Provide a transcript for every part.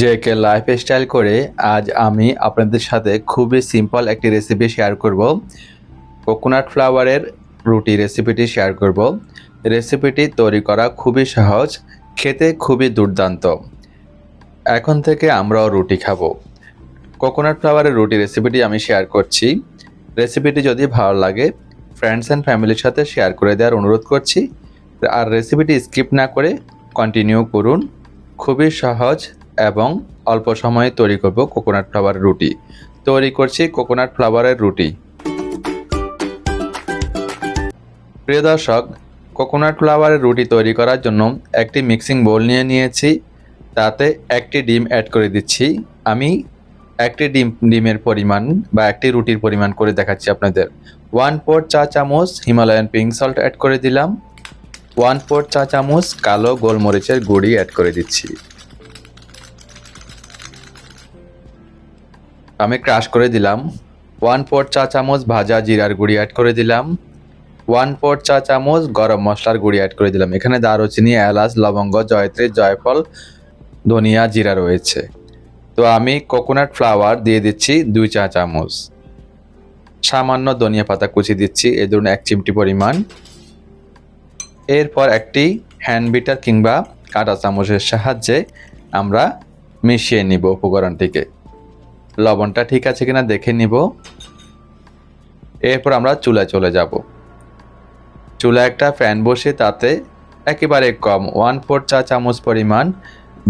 যে কে life style করে আজ আমি আপনাদের সাথে খুবই সিম্পল একটি রেসিপি শেয়ার করব। কোকোনাট ফ্লাওয়ারের রুটি রেসিপিটি শেয়ার করব। রেসিপিটি তৈরি করা খুবই সহজ, খেতে খুবই দুর্দান্ত। এখন থেকে আমরাও রুটি খাব। কোকোনাট ফ্লাওয়ারের রুটি রেসিপিটি আমি শেয়ার করছি। রেসিপিটি যদি ভালো লাগে ফ্রেন্ডস অ্যান্ড ফ্যামিলির সাথে শেয়ার করে দেওয়ার অনুরোধ করছি। আর রেসিপিটি স্কিপ না করে কন্টিনিউ করুন। খুবই সহজ এবং অল্প সময়ে তৈরি করব কোকোনাট ফ্লাওয়ার রুটি। তৈরি করছি কোকোনাট ফ্লাওয়ারের রুটি। প্রিয় দর্শক কোকোনাট ফ্লাওয়ারের রুটি তৈরি করার জন্য একটি মিক্সিং বোল নিয়ে নিয়েছি। তাতে একটি ডিম অ্যাড করে দিচ্ছি। আমি একটি ডিম, ডিমের পরিমাণ বা একটি রুটির পরিমাণ করে দেখাচ্ছি আপনাদের। ওয়ান ফোর চা চামচ হিমালয়ান পিঙ্ক সল্ট অ্যাড করে দিলাম। ওয়ান ফোর চা চামচ কালো গোলমরিচের গুঁড়ি অ্যাড করে দিচ্ছি। আমি ক্রাশ করে দিলাম। ওয়ান ফোর চা চামচ ভাজা জিরার গুঁড়ি অ্যাড করে দিলাম। ওয়ান ফোর চা চামচ গরম মশলার গুঁড়ি অ্যাড করে দিলাম। এখানে দারুচিনি, এলাচ, লবঙ্গ, জয়ত্রী, জয়ফল, ধনিয়া, জিরা রয়েছে। তো আমি কোকোনাট ফ্লাওয়ার দিয়ে দিচ্ছি দুই চা চামচ। সামান্য ধনিয়া পাতা কুচি দিচ্ছি এই ধরুন এক চিমটি পরিমাণ। এরপর একটি হ্যান্ড বিটার কিংবা কাঁটা চামচের সাহায্যে আমরা মিশিয়ে নিব উপকরণটিকে। লবণটা ঠিক আছে কিনা দেখে নিব। এরপর আমরা চুলায় চলে যাব। চুলা একটা ফ্যান বসে তাতে একেবারে কম ওয়ান ফোর চা চামচ পরিমাণ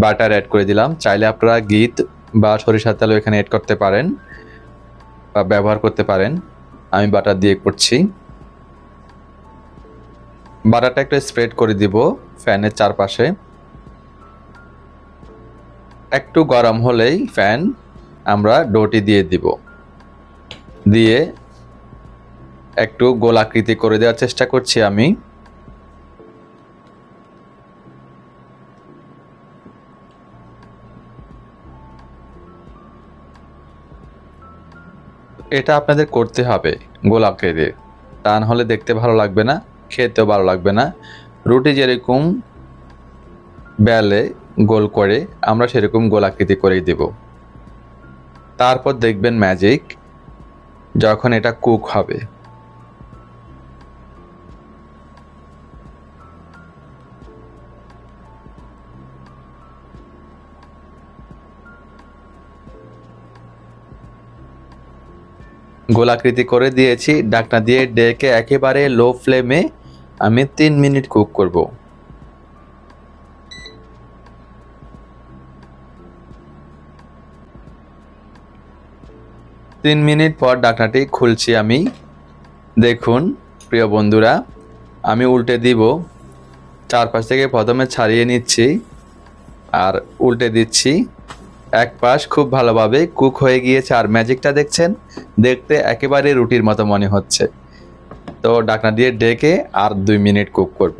বাটার অ্যাড করে দিলাম। চাইলে আপনারা গীত বা সরিষার তেলও এখানে অ্যাড করতে পারেন বা ব্যবহার করতে পারেন। আমি বাটার দিয়ে করছি। বাটারটা একটু স্প্রেড করে দিব ফ্যানের চারপাশে। একটু গরম হলেই ফ্যান আমরা ডোটি দিয়ে দিব। দিয়ে একটু গোলাকৃতি করে দেওয়ার চেষ্টা করছি আমি। এটা আপনাদের করতে হবে গোলাকৃতি তা না হলে দেখতে ভালো লাগবে না, খেতেও ভালো লাগবে না। রুটি যেরকম বেলে গোল করে, আমরা সেরকম গোলাকৃতি করেই দেব। তারপর দেখবেন ম্যাজিক যখন এটা কুক হবে। গোলাকৃতি করে দিয়েছি, ডাকনা দিয়ে ডেকে একেবারে লো ফ্লেমে আমি তিন মিনিট কুক করব। তিন মিনিট পর ডাকনাটি খুলছি আমি। দেখুন, প্রিয় বন্ধুরা, আমি উল্টে দিব। চারপাশ থেকে প্রথমে ছাড়িয়ে নিচ্ছি আর উল্টে দিচ্ছি। এক পাশ খুব ভালোভাবে কুক হয়ে গিয়েছে আর ম্যাজিকটা দেখছেন? দেখতে একেবারে রুটির মতো মনে হচ্ছে। তো ডাকনা দিয়ে ডেকে আর দুই মিনিট কুক করব।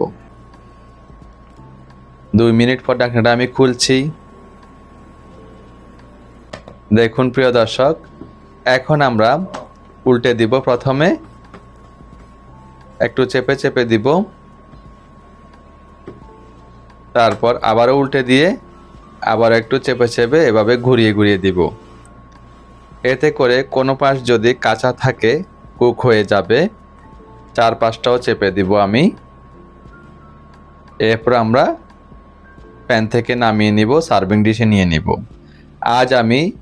দুই মিনিট পর ডাকনাটা আমি খুলছি। দেখুন, প্রিয় দর্শক এখন আমরা উল্টে দিব প্রথমে। একটু চেপে চেপে দিব। তারপর আবারও উল্টে দিয়ে আবার একটু চেপে চেপে এভাবে ঘুরিয়ে ঘুরিয়ে দিব। এতে করে কোনো পাশ যদি কাঁচা থাকে, কুক হয়ে যাবে। চার পাঁচটাও চেপে দিব আমি। এরপর আমরা প্যান থেকে নামিয়ে নিব, সার্ভিং ডিশে নিয়ে নিব। আজ আমি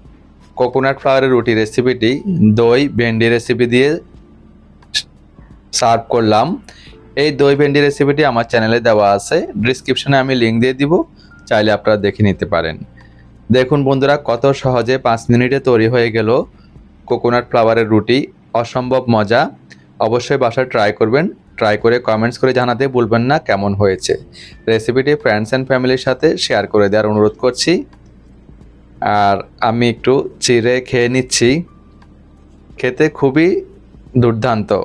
কোকোনাট ফ্লাওয়ারের রুটি রেসিপিটি দই, ভেন্ডি রেসিপি দিয়ে সার্ভ করলাম। এই দই, ভেন্ডি রেসিপিটি আমার চ্যানেলে দেওয়া আছে। ডিসক্রিপশনে আমি লিঙ্ক দিয়ে দিব, চাইলে আপনারা দেখে নিতে পারেন। দেখুন বন্ধুরা, কত সহজে পাঁচ মিনিটে তৈরি হয়ে গেল কোকোনাট ফ্লাওয়ারের রুটি। অসম্ভব মজা। অবশ্যই বাসায় ট্রাই করবেন। ট্রাই করে কমেন্টস করে জানাতে ভুলবেন না, কেমন হয়েছে। রেসিপিটি ফ্রেন্ডস অ্যান্ড ফ্যামিলির সাথে শেয়ার করে দেওয়ার অনুরোধ করছি। আর আমি একটু চিড়ে খেয়ে নিচ্ছি। খেতে খুবই দুর্দান্ত।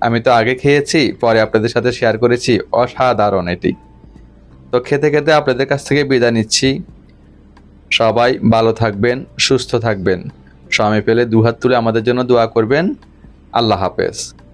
আমি তো আগে খেয়েছি, পরে আপনাদের সাথে শেয়ার করেছি। অসাধারণ এটি। তো খেতে খেতে আপনাদের কাছ থেকে বিদায় নিচ্ছি। সবাই ভালো থাকবেন, সুস্থ থাকবেন। সময় পেলে দুহাত তুলে আমাদের জন্য দোয়া করবেন। আল্লাহ হাফেজ।